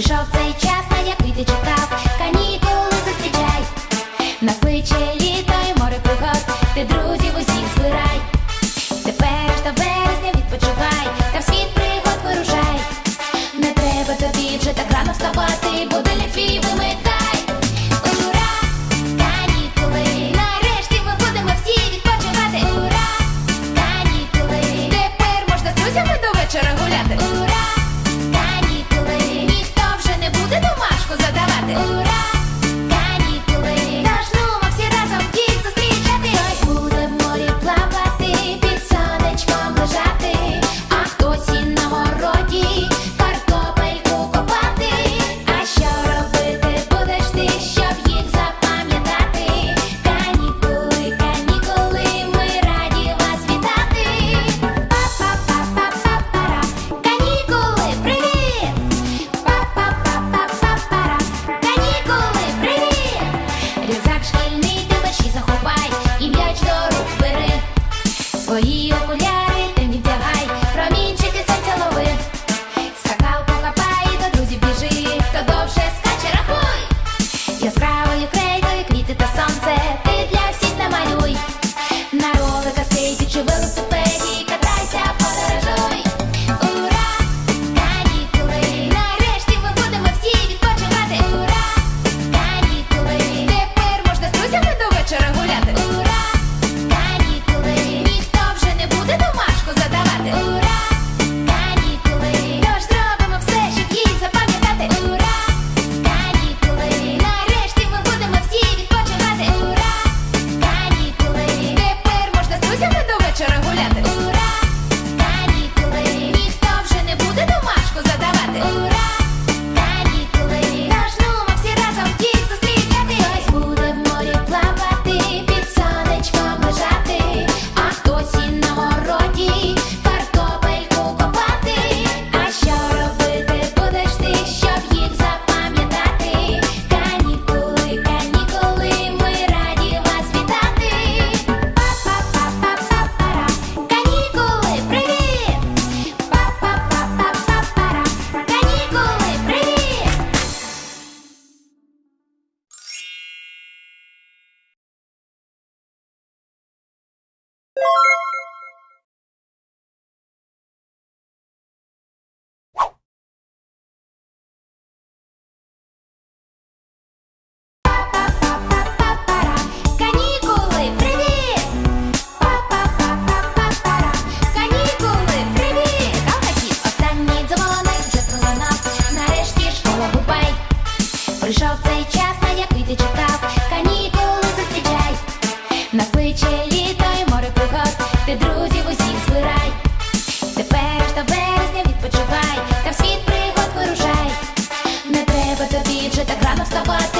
Shout. Шкільний ти захопай і м'яч до рук бери свої. час, на який ти чекав, канікули зустрічай, Нас літо і море пригод, ти друзів усіх збирай, тепер ж до березня відпочивай, та в світ пригод вирушай, не треба тобі вже так рано вставати.